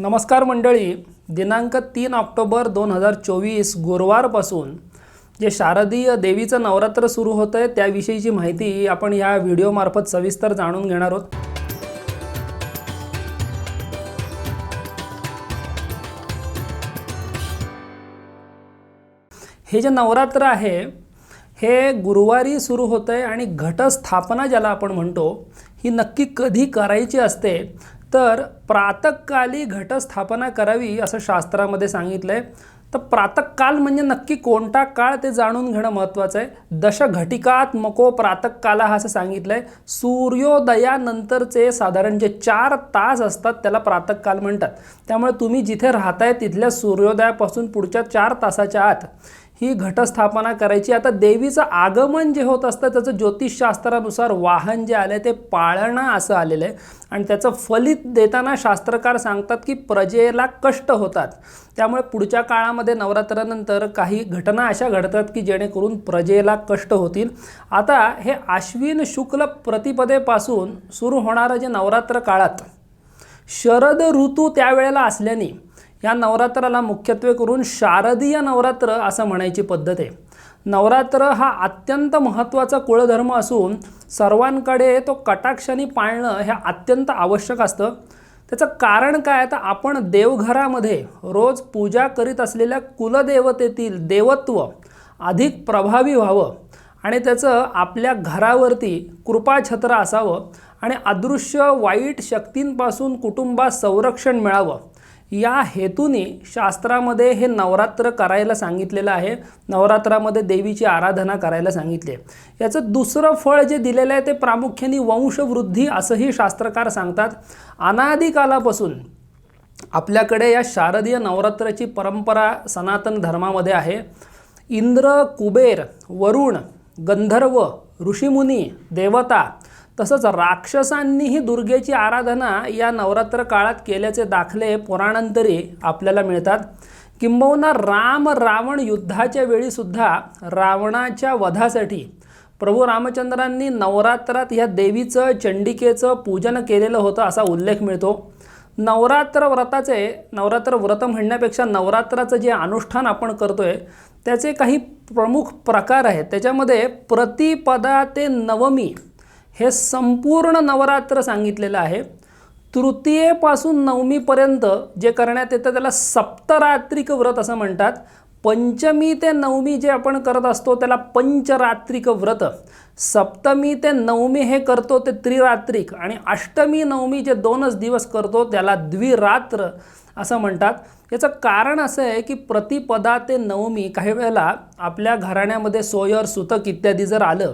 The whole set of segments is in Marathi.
नमस्कार मंडळी दिनांक तीन ऑक्टोबर दोन हजार चोवीस गुरुवारपासून जे शारदीय देवीचं नवरात्र सुरू होतं आहे त्याविषयीची माहिती आपण या व्हिडिओमार्फत सविस्तर जाणून घेणार आहोत. हे जे नवरात्र आहे हे गुरुवारी सुरू होतं आहे आणि घटस्थापना ज्याला आपण म्हणतो ही नक्की कधी करायची असते तर प्रातःकाली घटस्थापना करावी असं शास्त्रामध्ये सांगितलं आहे तर प्रातःकाल म्हणजे नक्की कोणता काळ ते जाणून घेणं महत्त्वाचं आहे. दशघटिकात मको हा असं सांगितलं आहे सूर्योदयानंतरचे साधारण जे चार तास असतात त्याला प्रातकाल म्हणतात. त्यामुळे तुम्ही जिथे राहताय तिथल्या सूर्योदयापासून पुढच्या चार तासाच्या आत ही घटस्थापना करायची. आता देवीचं आगमन जे होत असतं त्याचं ज्योतिषशास्त्रानुसार वाहन जे आलं ते पाळणा असं आलेलं आहे. आणि त्याचं फलित देताना शास्त्रकार सांगतात की प्रजेला कष्ट होतात. त्यामुळे पुढच्या काळामध्ये नवरात्रानंतर काही घटना अशा घडतात की जेणेकरून प्रजेला कष्ट होतील. आता हे आश्विन शुक्ल प्रतिपदेपासून सुरू होणारं जे नवरात्र काळात शरद ऋतू त्यावेळेला असल्याने या नवरात्राला मुख्यत्वे करून शारदीय नवरात्र असं म्हणायची पद्धत आहे. नवरात्र हा अत्यंत महत्त्वाचा कुळधर्म असून सर्वांकडे तो कटाक्षाने पाळणं हे अत्यंत आवश्यक असतं. त्याचं कारण काय तर आपण देवघरामध्ये रोज पूजा करीत असलेल्या कुलदेवतेतील देवत्व अधिक प्रभावी व्हावं आणि त्याचं आपल्या घरावरती कृपाछत्र असावं आणि अदृश्य वाईट शक्तींपासून कुटुंबास संरक्षण मिळावं. या हेतूने शास्त्रामध्ये हे नवरात्र करायला सांगितलेलं आहे. नवरात्रामध्ये देवीची आराधना करायला सांगितली आहे. याचं दुसरं फळ जे दिलेलं आहे ते प्रामुख्याने वंशवृद्धी असंही शास्त्रकार सांगतात. अनादिकालापासून आपल्याकडे या शारदीय नवरात्राची परंपरा सनातन धर्मामध्ये आहे. इंद्र कुबेर वरुण गंधर्व ऋषीमुनी देवता तसंच राक्षसांनीही दुर्गेची आराधना या नवरात्र काळात केल्याचे दाखले पुराणांतरी आपल्याला मिळतात. किंबहुना राम रावण युद्धाच्या वेळीसुद्धा रावणाच्या वधासाठी प्रभू रामचंद्रांनी नवरात्रात ह्या देवीचं चंडिकेचं पूजन केलेलं होतं असा उल्लेख मिळतो. नवरात्र व्रताचे नवरात्र व्रत म्हणण्यापेक्षा नवरात्राचं जे अनुष्ठान आपण करतो आहे त्याचे काही प्रमुख प्रकार आहेत. त्याच्यामध्ये प्रतिपदा ते नवमी हे संपूर्ण नवरात्र सांगितलेलं आहे. तृतीयेपासून नवमीपर्यंत जे करण्यात येतं त्याला सप्तरात्रिक व्रत असं म्हणतात. पंचमी ते नवमी जे आपण करत असतो त्याला पंचरात्रिक व्रत. सप्तमी ते नवमी हे करतो ते त्रिरात्रिक आणि अष्टमी नवमी जे दोनच दिवस करतो त्याला द्विरात्र असं म्हणतात. याचं कारण असं आहे की प्रतिपदा ते नवमी काही वेळेला आपल्या घराण्यामध्ये सोयर सुतक इत्यादी जर आलं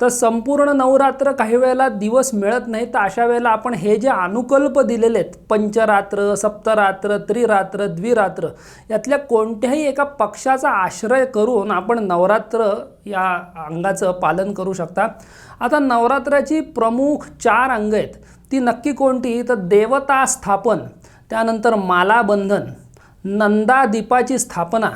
तर संपूर्ण नवरात्र काही वेळेला दिवस मिळत नाही तर अशा वेळेला आपण हे जे अनुकल्प दिलेले आहेत पंचरात्र सप्तरात्र त्रिरात्र द्विरात्र यातल्या कोणत्याही एका पक्षाचा आश्रय करून आपण नवरात्र या अंगाचं पालन करू शकता. आता नवरात्राची प्रमुख चार अंग आहेत. ती नक्की कोणती? तर देवता स्थापन त्यानंतर मालाबंधन नंदादीपाची स्थापना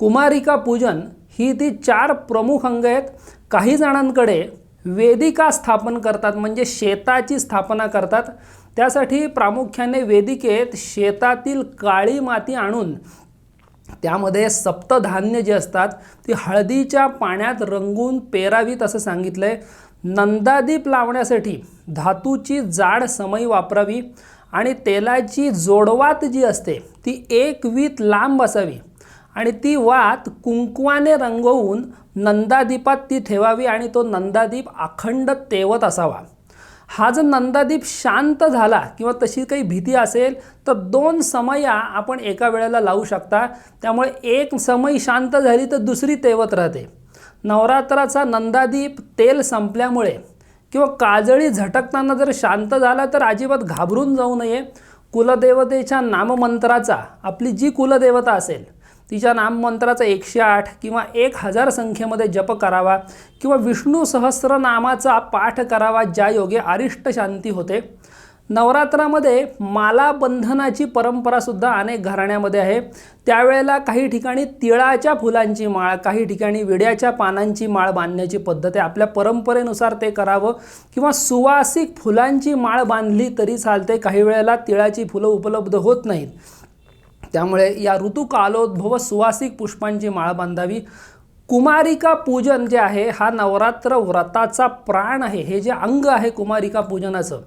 कुमारिका पूजन ही ती चार प्रमुख अंग आहेत. काही जणांकडे वेदिका स्थापन करतात म्हणजे शेताची स्थापना करतात. त्यासाठी प्रामुख्याने वेदिकेत शेतातील काळी माती आणून त्यामध्ये सप्तधान्य जे असतात ती हळदीच्या पाण्यात रंगून पेरावीत असं सांगितलं आहे नंदादीप लावण्यासाठी धातूची जाड समई वापरावी आणि तेलाची जोडवात जी असते ती एक वीत लांब असावी. आणि ती वात कुंकवाने रंगवून नंदादीपात ती ठेवावी आणि तो नंदादीप अखंड तेवत असावा. हा जर नंदादीप शांत झाला किंवा तशी काही भीती असेल तर दोन समया आपण एका वेळेला लावू शकता. त्यामुळे एक समयी शांत झाली तर दुसरी तेवत राहते. नवरात्राचा नंदादीप तेल संपल्यामुळे किंवा काजळी झटकताना जर शांत झाला तर अजिबात घाबरून जाऊ नये. कुलदेवतेच्या नाममंत्राचा आपली जी कुलदेवता असेल तिच्या नाममंत्राचा एकशे आठ किंवा एक हजार संख्येमध्ये जप करावा किंवा विष्णू सहस्रनामाचा पाठ करावा ज्या योगे अरिष्ट शांती होते. नवरात्रामध्ये मालाबंधनाची परंपरासुद्धा अनेक घराण्यामध्ये आहे. त्यावेळेला काही ठिकाणी तिळाच्या फुलांची माळ काही ठिकाणी विड्याच्या पानांची माळ बांधण्याची पद्धत आहे. आपल्या परंपरेनुसार ते करावं किंवा सुवासिक फुलांची माळ बांधली तरी चालते. काही वेळेला तिळाची फुलं उपलब्ध होत नाहीत. त्यामुळे या ऋतुकालोद्भव सुवासिक पुष्पांची माळ बांधावी. कुमारिका पूजन जे आहे हा नवरात्र व्रताचा प्राण आहे. हे जे अंग आहे कुमारिका पूजनाचं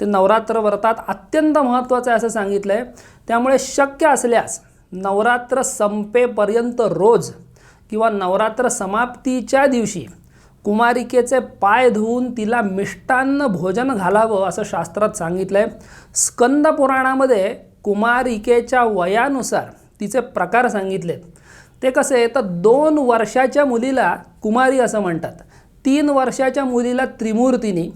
ते नवरात्र व्रतात अत्यंत महत्त्वाचं आहे असं सांगितलं आहे त्यामुळे शक्य असल्यास नवरात्र संपेपर्यंत रोज किंवा नवरात्र समाप्तीच्या दिवशी कुमारिकेचे पाय धुवून तिला मिष्टान्न भोजन घालावं असं शास्त्रात सांगितलं आहे स्कंद पुराणामध्ये कुमारिकेच्या वयानुसार तिचे प्रकार सांगितलेत. ते कसे? तर दोन वर्षाच्या मुलीला कुमारी असं म्हणतात. तीन वर्षाच्या मुलीला त्रिमूर्तीनी.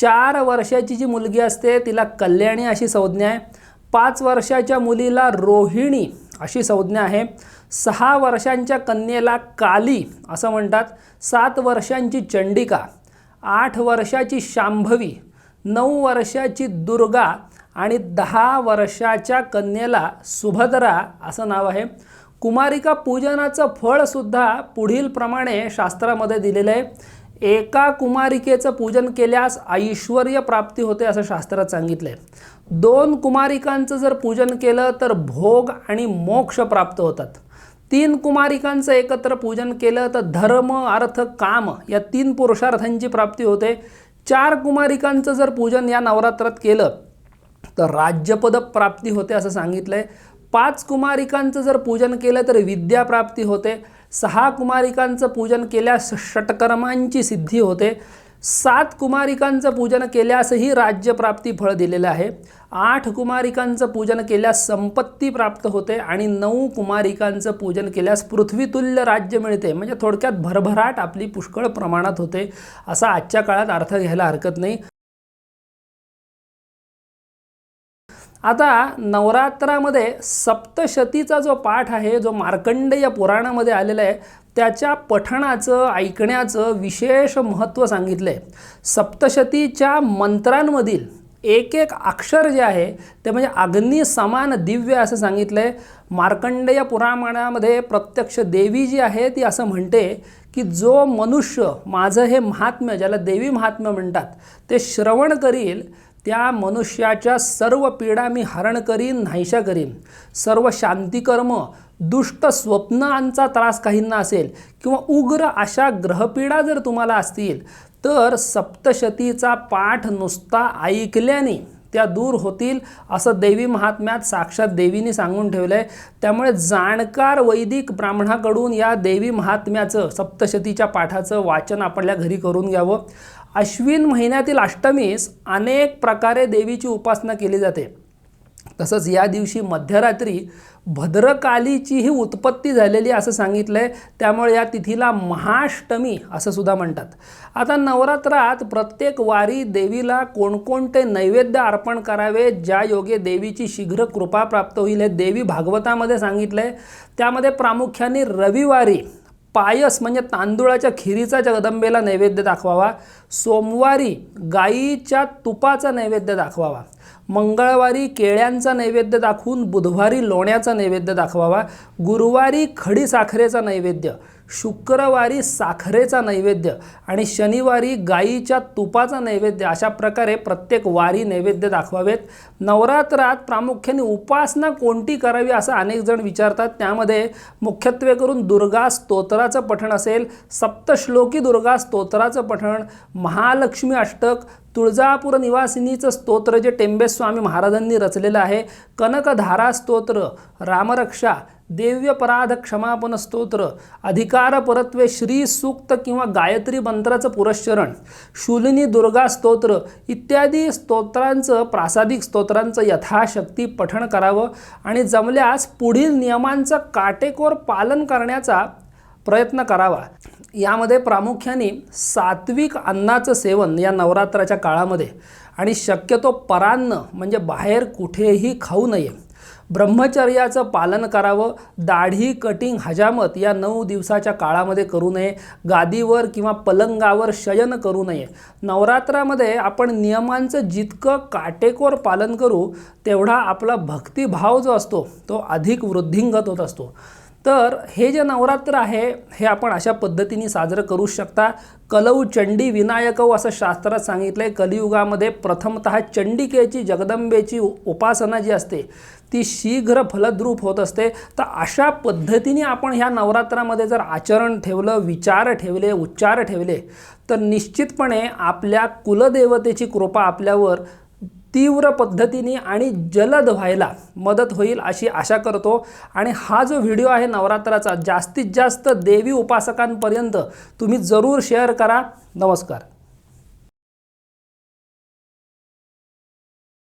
चार वर्षाची जी मुलगी असते तिला कल्याणी अशी संज्ञा आहे. पाच वर्षाच्या मुलीला रोहिणी अशी संज्ञा आहे. सहा वर्षांच्या कन्येला काली असं म्हणतात. सात वर्षांची चंडिका. आठ वर्षाची शांभवी. नऊ वर्षाची दुर्गा. आणि दहा वर्षाच्या कन्येला सुभद्रा असं नाव आहे. कुमारिका पूजनाचं फळसुद्धा पुढील प्रमाणे शास्त्रामध्ये दिलेलं आहे. एका कुमारिकेचं पूजन केल्यास ऐश्वर प्राप्ती होते असं शास्त्रात सांगितलं आहे दोन कुमारिकांचं जर पूजन केलं तर भोग आणि मोक्ष प्राप्त होतात. तीन कुमारिकांचं एकत्र पूजन केलं तर धर्म अर्थ काम या तीन पुरुषार्थांची प्राप्ती होते. चार कुमारिकांचं जर पूजन या नवरात्रात केलं तर राज्यपद प्राप्ती होते असं सांगितलं आहे पाच कुमारिकांचं जर पूजन केलं तर विद्याप्राप्ती होते. सहा कुमारिकांचं पूजन केल्यास षटकर्मांची सिद्धी होते. सात कुमारिकांचं पूजन केल्यासही राज्यप्राप्ती फळ दिलेलं आहे. आठ कुमारिकांचं पूजन केल्यास संपत्ती प्राप्त होते आणि नऊ कुमारिकांचं पूजन केल्यास पृथ्वीतुल्य राज्य मिळते. म्हणजे थोडक्यात भरभराट आपली पुष्कळ प्रमाणात होते. असा आजच्या काळात अर्थ घ्यायला हरकत नाही. आता नवरात्रामध्ये सप्तशतीचा जो पाठ आहे जो मार्कंडेय पुराणामध्ये आलेला आहे त्याच्या पठणाचं ऐकण्याचं विशेष महत्त्व सांगितलं आहे सप्तशतीच्या मंत्रांमधील एक एक अक्षर जे आहे ते म्हणजे अग्नी समान दिव्य असं सांगितलं आहे मार्कंडेय पुराणामध्ये प्रत्यक्ष देवी जी आहे ती असं म्हणते की जो मनुष्य माझं हे महात्म्य ज्याला देवी महात्म्य म्हणतात ते श्रवण करील त्या मनुष्याच्या सर्व पीडा मी हरण करीन नाहीशा करीन. सर्व शांतिकर्म दुष्ट स्वप्नांचा त्रास काहींना असेल किंवा उग्र अशा ग्रहपीडा जर तुम्हाला असतील तर सप्तशतीचा पाठ नुसता ऐकल्याने त्या दूर होतील असं देवी महात्म्यात साक्षात देवीने सांगून ठेवलं आहे त्यामुळे जाणकार वैदिक ब्राह्मणाकडून या देवी महात्म्याचं सप्तशतीच्या पाठाचं वाचन आपल्या घरी करून घ्यावं. अश्विन महिन्यातील अष्टमीस अनेक प्रकारे देवीची उपासना केली जाते. तसंच या दिवशी मध्यरात्री भद्रकालीचीही उत्पत्ती झालेली असं सांगितलं आहे त्यामुळे या तिथीला महाष्टमी असं सुद्धा म्हणतात. आता नवरात्रात प्रत्येक वारी देवीला कोणकोणते नैवेद्य अर्पण करावे ज्या योगे देवीची शीघ्र कृपा प्राप्त होईल हे देवी भागवतामध्ये सांगितलं आहे त्यामध्ये प्रामुख्याने रविवारी पायस म्हणजे तांदूळाच्या खिरीचा जगदंबेला नैवेद्य दाखवावा. सोमवारी गाईच्या तुपाचा नैवेद्य दाखवावा. मंगळवारी केळ्यांचा नैवेद्य दाखवून बुधवारी लोण्याचा नैवेद्य दाखवावा गुरुवारी खडी साखरेचा नैवेद्य. शुक्रवारी साखरेचा नैवेद्य आणि शनिवारी गाईच्या तुपाचा नैवेद्य अशा प्रकारे प्रत्येक वारी नैवेद्य दाखवावेत. नवरात्रात प्रामुख्याने उपासना कोणती करावी असं अनेक जण विचारतात. त्यामध्ये मुख्यत्वे करून दुर्गा स्तोत्राचं पठण असेल सप्तश्लोकी दुर्गा स्तोत्राचं पठण महालक्ष्मी अष्टक तुळजापूर निवासिनीचं स्तोत्र जे टेंबेस्वामी महाराजांनी रचलेलं आहे कनकधारा स्तोत्र रामरक्षा देव्यपराध क्षमापन स्तोत्र अधिकार परत्वे श्री सूक्त किंवा गायत्री मंत्राचं पुरश्चरण शूलिनी दुर्गा स्तोत्र इत्यादी स्तोत्रांचं प्रासादिक स्तोत्रांचं यथाशक्ती पठण करावं आणि जमल्यास पुढील नियमांचं काटेकोर पालन करण्याचा प्रयत्न करावा. यामध्ये प्रामुख्याने सात्विक अन्नाचं सेवन या नवरात्राच्या काळामध्ये आणि शक्यतो परान्न म्हणजे बाहेर कुठेही खाऊ नये. ब्रह्मचर्याचं पालन करावं दाढी कटिंग हजामत या नऊ दिवसाच्या काळामध्ये करू नये गादीवर किंवा पलंगावर शयन करू नये. नवरात्रामध्ये आपण नियमांचं जितकं काटेकोर पालन करू तेवढा आपला भक्तिभाव जो असतो तो अधिक वृद्धिंगत होत असतो. तर हे जे नवरात्र आहे हे आपण अशा पद्धतीने साजरं करू शकता. कलऊ चंडी विनायकव असं शास्त्रात सांगितलं आहे कलियुगामध्ये प्रथमतः चंडिकेची जगदंबेची उपासना जी असते ती शीघ्र फलद्रूप होत असते. तर अशा पद्धतीने आपण ह्या नवरात्रामध्ये जर आचरण ठेवलं विचार ठेवले उच्चार ठेवले तर निश्चितपणे आपल्या कुलदेवतेची कृपा आपल्यावर तीव्र पद्धतीने आणि जलद व्हायला मदत होईल अशी आशा करतो. आणि हा जो व्हिडिओ आहे नवरात्राचा जास्तीत जास्त देवी उपासकांपर्यंत तुम्ही जरूर शेअर करा. नमस्कार.